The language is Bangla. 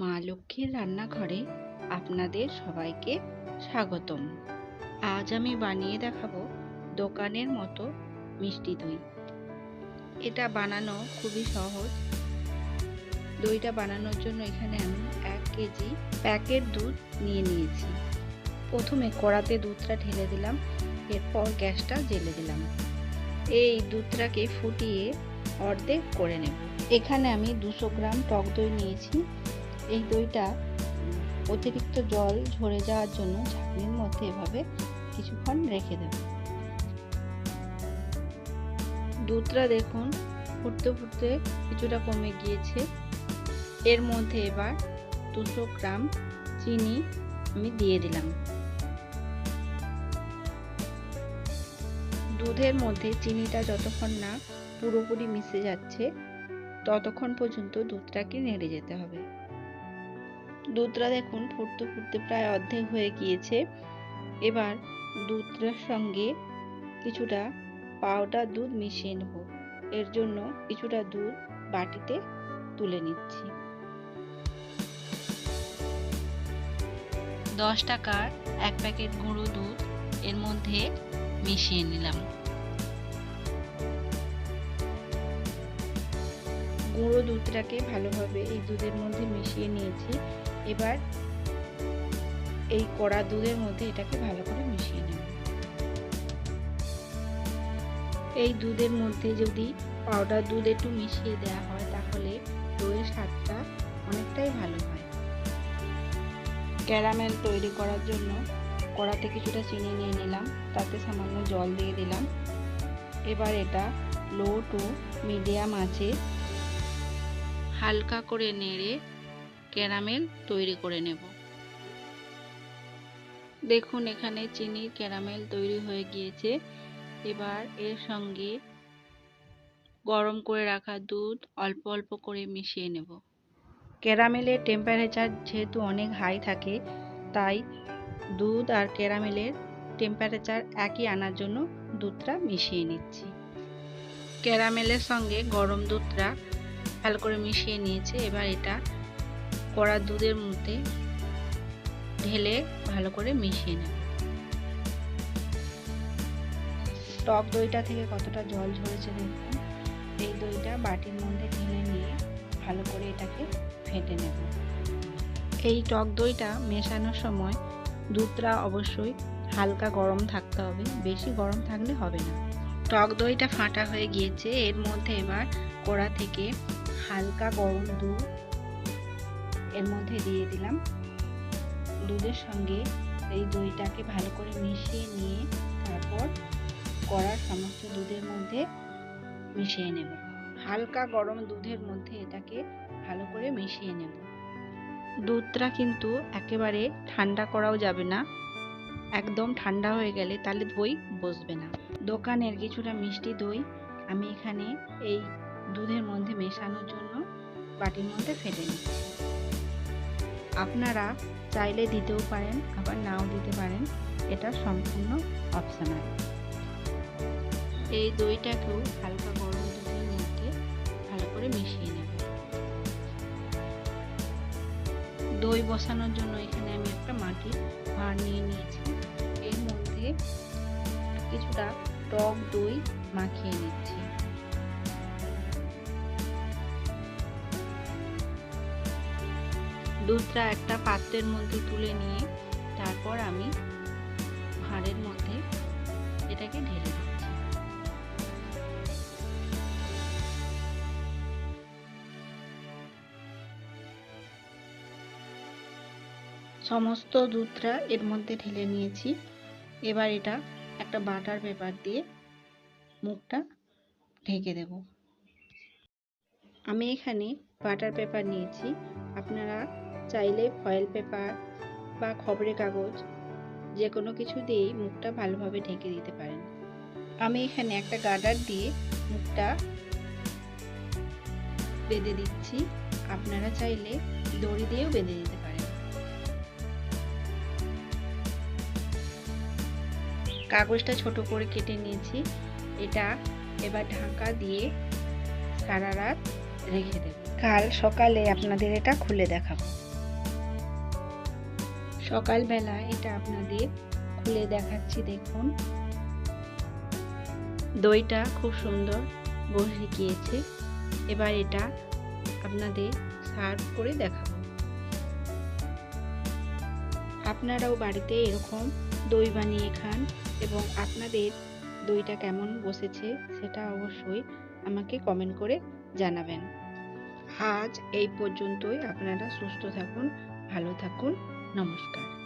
মা লক্ষ্মীর রান্নাঘরে আপনাদের সবাইকে স্বাগতম। আজ আমি বানিয়ে দেখাবো দোকানের মতো মিষ্টি দই। এটা বানানো খুবই সহজ। দইটা বানানোর জন্য এখানে আমি এক কেজি প্যাকেট দুধ নিয়ে নিয়েছি। প্রথমে কড়াতে দুধটা ঢেলে দিলাম, এরপর গ্যাসটা জ্বেলে দিলাম। এই দুধটাকে ফুটিয়ে অর্ধেক করে নেব। এখানে আমি দুশো গ্রাম টক দই নিয়েছি। এই দইটা অতিরিক্ত জল ঝরে যাওয়ার জন্য ঝাঁকনির মধ্যে এভাবে কিছুক্ষণ রেখে দেব। দুধটা দেখুন, ফুটতে ফুটতে কিছুটা কমে গিয়েছে। এর মধ্যে এবার দুশো গ্রাম চিনি আমি দিয়ে দিলাম। দুধের মধ্যে চিনিটা যতক্ষণ না পুরোপুরি মিশে যাচ্ছে, ততক্ষণ পর্যন্ত দুধটাকে নেড়ে যেতে হবে। দুধটা দেখুন ফুটতে ফুটতে প্রায় অর্ধেক হয়ে গিয়েছে। এবার দুধটার সঙ্গে কিছুটা পাউডার দুধ মিশিয়ে নেব। এর জন্য কিছুটা দুধ বাটিতে তুলে নিচ্ছি। দশ টাকার এক প্যাকেট গুঁড়ো দুধ এর মধ্যে মিশিয়ে নিলাম। গুঁড়ো দুধটাকে ভালোভাবে এই দুধের মধ্যে মিশিয়ে নিয়েছি। এবার এই কড়া দুধের মধ্যে এটাকে ভালো করে মিশিয়ে নেব। এই দুধের মধ্যে যদি পাউডার দুধ একটু মিশিয়ে দেওয়া হয়, তাহলে দইয়ের স্বাদটা অনেকটাই ভালো হয়। ক্যারামেল তৈরি করার জন্য কড়াতে কিছুটা চিনি নিয়ে নিলাম, তাতে সামান্য জল দিয়ে দিলাম। এবার এটা লো টু মিডিয়াম আছে হালকা করে নেড়ে ক্যারামেল তৈরি করে নেব। দেখুন, এখানে চিনির ক্যারামেল তৈরি হয়ে গিয়েছে। এবার এর সঙ্গে গরম করে রাখা দুধ অল্প অল্প করে মিশিয়ে নেব। ক্যারামেলের টেম্পারেচার যেহেতু অনেক হাই থাকে, তাই দুধ আর ক্যারামেলের টেম্পারেচার একই আনার জন্য দুধটা মিশিয়ে নিচ্ছি। ক্যারামেলের সঙ্গে গরম দুধটা ভালো করে মিশিয়ে নিয়েছে। এবার এটা কড়া দুধের মধ্যে ঢেলে ভালো করে মিশিয়ে নেব। টক দইটা থেকে কতটা জল ঝরেছে দেখুন। এই দইটা বাটির মধ্যে ঢেলে নিয়ে ভালো করে এটাকে ফেটে নেব। এই টক দইটা মেশানোর সময় দুধটা অবশ্যই হালকা গরম থাকতে হবে, বেশি গরম থাকলে হবে না। টক দইটা ফাটা হয়ে গিয়েছে, এর মধ্যে এবার কড়া থেকে হালকা গরম দুধ এর মধ্যে দিয়ে দিলাম দুধের সঙ্গে এই দইটাকে ভালো করে মিশিয়ে নিয়ে তারপর কড়ার সমস্ত দুধের মধ্যে মিশিয়ে নেব। হালকা গরম দুধের মধ্যে এটাকে ভালো করে মিশিয়ে নেব। দুধটা কিন্তু একেবারে ঠান্ডা করাও যাবে না। একদম ঠান্ডা হয়ে গেলে তাহলে দই বসবে না। দোকানের কিছুটা মিষ্টি দই আমি এখানে এই দুধের মধ্যে মেশানোর জন্য বাটির মধ্যে ফেলে নিচ্ছি। আপনারা চাইলে দিতেও পারেন, আবার নাও দিতে পারেন। এটা সম্পূর্ণ অপশনাল এই দইটাকেও হালকা গরম দুধের মধ্যে ভালো করে মিশিয়ে নেব। দই বসানোর জন্য এখানে আমি একটা মাটির ভাঁড় নিয়ে নিয়েছি। এর মধ্যে কিছুটা টক দই মাখিয়ে নিচ্ছি। দুধটা একটা পাত্রের মধ্যে তুলে নিয়ে তারপর আমি ভাঁড়ের মধ্যে এটাকে ঢেলে দিচ্ছি। সমস্ত দুধটা এর মধ্যে ঢেলে নিয়েছি। এবার এটা একটা বাটার পেপার দিয়ে মুখটা ঢেকে দেব। আমি এখানে বাটার পেপার নিয়েছি। আপনারা চাইলে ফয়েল পেপার বা খবরের কাগজ যে কোনো কিছু দিয়েই মুখটা ভালোভাবে ঢেকে দিতে পারেন। আমি এখানে একটা গার্ডার দিয়ে মুখটা বেঁধে দিচ্ছি। আপনারা চাইলে দড়ি দিয়েও বেঁধে দিতে পারেন। কাগজটা ছোট করে কেটে নিয়েছি। এটা এবার ঢাকা দিয়ে সারা রাত রেখে দেব। কাল সকালে আপনাদের এটা খুলে দেখাবো। সকালবেলা এটা আপনাদের খুলে দেখাচ্ছি, দেখুন। দইটা খুব সুন্দর বসে গিয়েছে। এবার এটা আপনাদের সার্ভ করে দেখাবো। আপনারাও বাড়িতে এরকম দই বানিয়ে খান এবং আপনাদের দইটা কেমন বসেছে সেটা অবশ্যই আমাকে কমেন্ট করে জানাবেন। আজ এই পর্যন্তই। আপনারা সুস্থ থাকুন, ভালো থাকুন। não me.